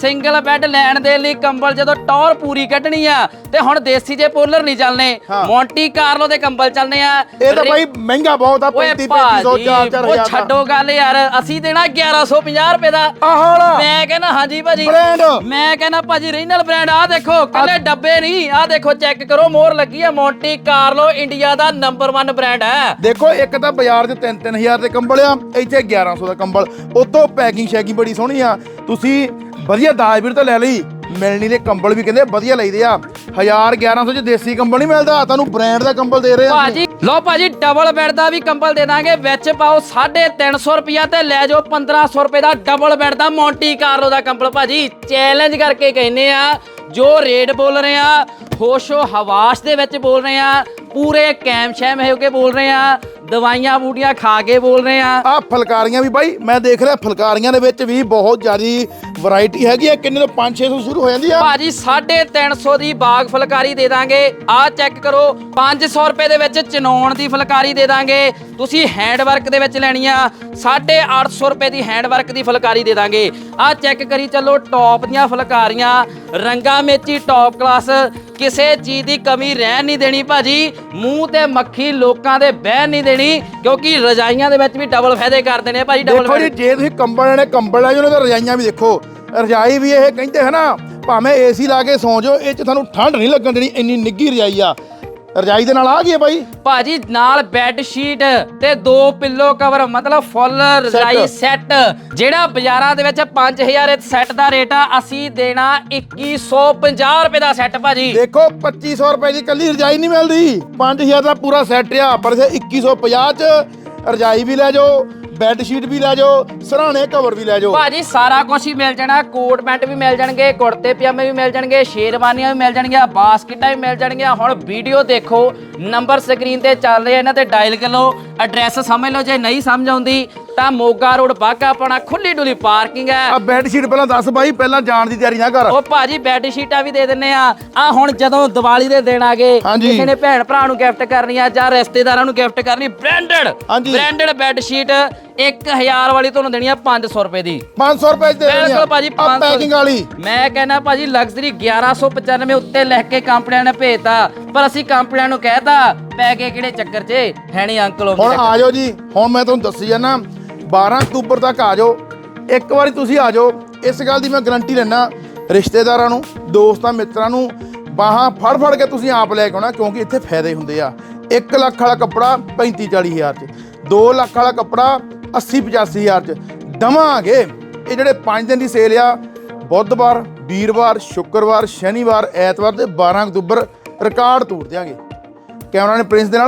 ਸਿੰਗਲ ਬੈੱਡ ਲੈਣ ਦੇ ਲਈ ਕੰਬਲ ਜਦੋਂ ਟੌਰ ਪੂਰੀ ਕੱਢਣੀ ਆ ਤੇ ਹੁਣ ਦੇਸੀ ਜੇ ਪੋਲਰ ਨਹੀਂ ਚੱਲਣੇ ਹਾਂ। ਮੌਂਟੀ ਕਾਰਲੋ ਦੇ ਕੰਬਲ ਚੱਲਣੇ ਆ। ਇਹ ਤਾਂ ਬਾਈ ਮਹਿੰਗਾ ਬਹੁਤ ਆ ਓਏ 35 3500 ਭਾਜੀ 4 ਉਹ 4000 ਛੱਡੋ ਗੱਲ ਯਾਰ ਅਸੀਂ ਦੇਣਾ 1150 ਰੁਪਏ ਦਾ। ਮੈਂ ਕਹਿੰਦਾ ਹਾਂਜੀ ਭਾਜੀ। ਬ੍ਰਾਂਡ ਮੈਂ ਕਹਿੰਦਾ ਭਾਜੀ ਰੀਨਲ ਬ੍ਰਾਂਡ ਆ ਦੇਖੋ ਕੱਲੇ ਡੱਬੇ ਨਹੀਂ ਆ ਦੇਖੋ ਚੈੱਕ ਕਰੋ ਮੋਹਰ ਲੱਗੀ ਆ ਮੌਂਟੀ ਕਾਰਲੋ ਇੰਡੀਆ ਦਾ ਨੰਬਰ 1 ਬ੍ਰਾਂਡ ਹੈ। ਦੇਖੋ ਇੱਕ ਤਾਂ ਬਾਜ਼ਾਰ 'ਚ 3-3000 ਦੇ ਕੰਬਲ ਆ ਇੱਥੇ 1100 ਦਾ ਕੰਬਲ। ਉਤੋਂ ਪੈਕਿੰਗ ਸ਼ੈਕਿੰਗ ਬੜੀ ਸੋਹਣੀ ਆ। ਤੁਸੀਂ ਵਧੀਆ ਦਾਜ ਵੀਰ ਤਾਂ ਲੈ ਲਈ। ਮਿਲਣੀ ਦੇ ਕੰਬਲ ਵੀ ਕਹਿੰਦੇ ਵਧੀਆ ਲਈਦੇ ਆ। 1000 1100 ਚ ਦੇਸੀ ਕੰਬਲ ਨਹੀਂ ਮਿਲਦਾ ਤੁਹਾਨੂੰ ਬ੍ਰਾਂਡ ਦਾ ਕੰਬਲ ਦੇ ਰਹੇ ਆ। ਭਾਜੀ ਲੋ ਭਾਜੀ ਡਬਲ ਬੈੱਡ ਦਾ ਵੀ ਕੰਬਲ ਦੇ ਦਾਂਗੇ ਵਿੱਚ ਪਾਓ 350 ਰੁਪਿਆ ਤੇ ਲੈ ਜਾਓ 1500 ਰੁਪਏ ਦਾ ਡਬਲ ਬੈੱਡ ਦਾ ਮੌਂਟੀ ਕਾਰਲੋ ਦਾ ਕੰਬਲ। ਭਾਜੀ ਚੈਲੰਜ ਕਰਕੇ ਕਹਿੰਨੇ ਆ ਜੋ ਰੇਟ ਬੋਲ ਰਹੇ ਆ ਹੋਸ਼ੋ ਹਵਾਸ ਦੇ ਵਿੱਚ ਬੋਲ ਰਹੇ ਆ ਪੂਰੇ ਕੈਮ ਸ਼ੈਮ ਹੋ ਕੇ ਬੋਲ ਰਹੇ ਆ ਦਵਾਈਆਂ ਬੂਟੀਆਂ ਖਾ ਕੇ ਬੋਲ ਰਹੇ ਆ। ਆ ਫਲਕਾਰੀਆਂ ਵੀ ਬਾਈ ਮੈਂ ਦੇਖ ਰਿਹਾ ਫਲਕਾਰੀਆਂ ਦੇ ਵਿੱਚ ਵੀ ਬਹੁਤ ਜ਼ਿਆਦੀ ਵੈਰਾਈਟੀ ਹੈਗੀ ਆ, ਕਿੰਨੇ ਤੋਂ 5-600 ਸ਼ੁਰੂ ਹੋ ਜਾਂਦੀ ਆ? ਭਾਜੀ 350 ਦੀ ਬਾਗ ਫੁਲਕਾਰੀ ਦੇ ਦਾਂਗੇ। ਆ ਚੈੱਕ ਕਰੋ 500 ਰੁਪਏ ਦੇ ਵਿੱਚ ਚਨੌਣ ਦੀ ਫੁਲਕਾਰੀ ਦੇ ਦਾਂਗੇ। ਤੁਸੀਂ ਹੈਂਡ ਵਰਕ ਦੇ ਵਿੱਚ ਲੈਣੀ ਆ 850 ਰੁਪਏ ਦੀ ਹੈਂਡ ਵਰਕ ਦੀ ਫੁਲਕਾਰੀ ਦੇ ਦਾਂਗੇ। ਆ ਚੈੱਕ ਕਰੀ ਚੱਲੋ ਟੌਪ ਦੀਆਂ ਫੁਲਕਾਰੀਆਂ, ਰੰਗਾ ਮੇਚੀ ਟੌਪ ਕਲਾਸ ਕਿਸੇ ਚੀਜ਼ ਦੀ ਕਮੀ ਰਹਿਣ ਨਹੀਂ ਦੇਣੀ ਭਾਜੀ। ਮੂੰਹ ਤੇ ਮੱਖੀ ਲੋਕਾਂ ਦੇ ਬਹਿਣ ਨਹੀਂ ਦੇਣੀ ਕਿਉਂਕਿ ਰਜਾਈਆਂ ਦੇ ਵਿੱਚ ਵੀ ਡਬਲ ਫਾਇਦੇ ਕਰ ਦੇਣੇ ਆ ਭਾਜੀ ਡਬਲ ਦੇਖੋ ਜੀ ਜੇ ਤੁਸੀਂ ਕੰਬਲ ਲੈਣੇ ਕੰਬਲ ਲੈ ਜਾਓ ਉਹਨਾਂ ਦੀ ਰਜਾਈਆਂ ਵੀ ਦੇਖੋ। ਰਜਾਈ ਵੀ ਇਹ ਕਹਿੰਦੇ ਹੈ ਨਾ ਭਾਵੇਂ ਏਸੀ ਲਾ ਕੇ ਸੌਂ ਜਾਓ ਇਹ ਚ ਤੁਹਾਨੂੰ ਠੰਡ ਨਹੀਂ ਲੱਗਣ ਦੇਣੀ ਇੰਨੀ ਨਿੱਗੀ ਰਜਾਈ ਆ। ਰਜਾਈ ਦੇ ਨਾਲ ਆ ਗਈ ਹੈ ਬਾਈ? ਭਾਜੀ ਨਾਲ ਬੈੱਡ ਸ਼ੀਟ ਤੇ ਦੋ ਪਿੱਲੋ ਕਵਰ ਮਤਲਬ ਫੁੱਲ ਰਜ਼ਾਈ ਸੈੱਟ ਜਿਹੜਾ ਬਾਜ਼ਾਰਾਂ ਦੇ ਵਿੱਚ 5000 ਇਸ ਸੈੱਟ ਦਾ ਰੇਟ ਆ ਅਸੀਂ ਦੇਣਾ 2150 ਰੁਪਏ ਦਾ ਸੈੱਟ ਭਾਜੀ। ਦੇਖੋ 2500 ਰੁਪਏ ਦੀ ਕੱਲੀ ਰਜਾਈ ਨਹੀਂ ਮਿਲਦੀ। 5000 ਦਾ ਪੂਰਾ ਸੈੱਟ ਆ ਪਰ ਇਹ 2150 ਚ ਰਜਾਈ ਵੀ ਲੈ ਜਾਓ। ਬੈੱਡ ਸ਼ੀਟ ਵੀ ਲੈ ਜਾਓ, ਸਰਾਣੇ ਕਵਰ ਵੀ ਲੈ ਜਾਓ। ਭਾਜੀ, ਸਾਰਾ ਕੁਝ ਹੀ ਮਿਲ ਜਾਣਾ ਕੋਟ ਪੈਂਟ ਵੀ ਮਿਲ ਜਾਣਗੇ, ਕੁੜਤੇ ਪਜਾਮੇ ਵੀ ਮਿਲ ਜਾਣਗੇ, ਸ਼ੇਰਵਾਨੀਆਂ ਵੀ ਮਿਲ ਜਾਣਗੀਆਂ, ਬਾਸਕਟਾਂ ਵੀ ਮਿਲ ਜਾਣਗੀਆਂ। ਹੁਣ ਵੀਡੀਓ ਦੇਖੋ ਨੰਬਰ ਸਕਰੀਨ ਤੇ ਚੱਲ ਰਿਹਾ, ਇਹਨਾਂ ਤੇ ਡਾਇਲ ਕਰ ਲਓ ਐਡਰੈਸ ਸਮਝ ਲਓ, ਜੇ ਨਹੀਂ ਸਮਝ ਆਉਂਦੀ ਤਾਂ ਮੋਗਾ ਰੋਡ ਬਾਗਾ ਆਪਣਾ ਖੁੱਲੀ ਡੁਲੀ ਪਾਰਕਿੰਗ ਹੈ। ਆ ਬੈੱਡ ਸ਼ੀਟ ਪਹਿਲਾਂ ਦੱਸ ਬਾਈ ਪਹਿਲਾਂ ਜਾਣ ਦੀ ਤਿਆਰੀ ਨਾ ਕਰ। ਉਹ ਭਾਜੀ ਬੈੱਡ ਸ਼ੀਟਾਂ ਵੀ ਦੇ ਦਿੰਨੇ ਆ। ਆ ਹੁਣ ਜਦੋਂ ਦੀਵਾਲੀ ਦੇ ਦਿਨ ਆ ਗਏ ਹਾਂਜੀ। ਕਿਸੇ ਨੇ ਭੈਣ ਭਰਾ ਨੂੰ ਗਿਫਟ ਕਰਨੀ ਆ ਜਾਂ ਰਿਸ਼ਤੇਦਾਰਾਂ ਨੂੰ ਗਿਫਟ ਕਰਨੀ ਬ੍ਰਾਂਡਡ ਹਾਂਜੀ। ਬ੍ਰਾਂਡਡ ਬੈੱਡ ਸ਼ੀਟ 1000 ਵਾਲੀ ਤੁਹਾਨੂੰ ਦੇਣੀ ਆ 500 ਰੁਪਏ ਦੀ। 500 ਰੁਪਏ ਚ ਦੇ ਦੇਣੀ ਬਿਲਕੁਲ ਭਾਜੀ ਆ 500 ਪੈਕਿੰਗ ਵਾਲੀ। ਮੈਂ ਕਹਿੰਦਾ ਭਾਜੀ ਲਗਜ਼ਰੀ 1195 ਉੱਤੇ ਲਿਖ ਕੇ ਕੰਪਨੀਆਂ ਨੇ ਭੇਜਤਾ ਪਰ ਅਸੀਂ ਕੰਪਨੀਆਂ ਨੂੰ ਕਹਿਤਾ ਪੈ ਕੇ ਕਿਹੜੇ ਚੱਕਰ 'ਚ? ਹੈ ਨਹੀਂ ਅੰਕਲ ਹੁਣ ਆ ਜਾਓ ਜੀ ਹੁਣ ਮੈਂ ਤੁਹਾਨੂੰ ਦੱਸੀ ਜਾਣਾ 12 ਅਕਤੂਬਰ ਤੱਕ ਆ ਜਾਓ। ਇੱਕ ਵਾਰੀ ਤੁਸੀਂ ਆ ਜਾਓ। ਇਸ ਗੱਲ ਦੀ ਮੈਂ ਗਰੰਟੀ ਲੈਣਾ ਰਿਸ਼ਤੇਦਾਰਾਂ ਨੂੰ, ਦੋਸਤਾਂ, ਮਿੱਤਰਾਂ ਨੂੰ, ਬਾਹਾਂ ਫੜ ਫੜ ਕੇ ਤੁਸੀਂ ਆਪ ਲੈ ਕੇ ਆਉਣਾ, ਕਿਉਂਕਿ ਇੱਥੇ ਫਾਇਦੇ ਹੁੰਦੇ ਆ। 1 ਲੱਖ ਵਾਲਾ ਕੱਪੜਾ 35 40 ਹਜ਼ਾਰ ਚ 2 ਲੱਖ ਵਾਲਾ ਕੱਪੜਾ 80 85 ਹਜ਼ਾਰ ਚ। ਦਵਾਂਗੇ। ਇਹ ਜਿਹੜੇ 5 ਦਿਨ ਦੀ ਸੇਲ ਆ, ਬੁੱਧਵਾਰ, ਵੀਰਵਾਰ, ਸ਼ੁੱਕਰਵਾਰ, ਸ਼ਨੀਵਾਰ, ਐਤਵਾਰ ਤੇ 12 ਅਕਤੂਬਰ ਰਿਕਾਰਡ ਤੋੜ ਦਿਆਂਗੇ। ਕੈਮਰਾ ਨੇ ਪ੍ਰਿੰਸ ਦੇ ਨਾਲ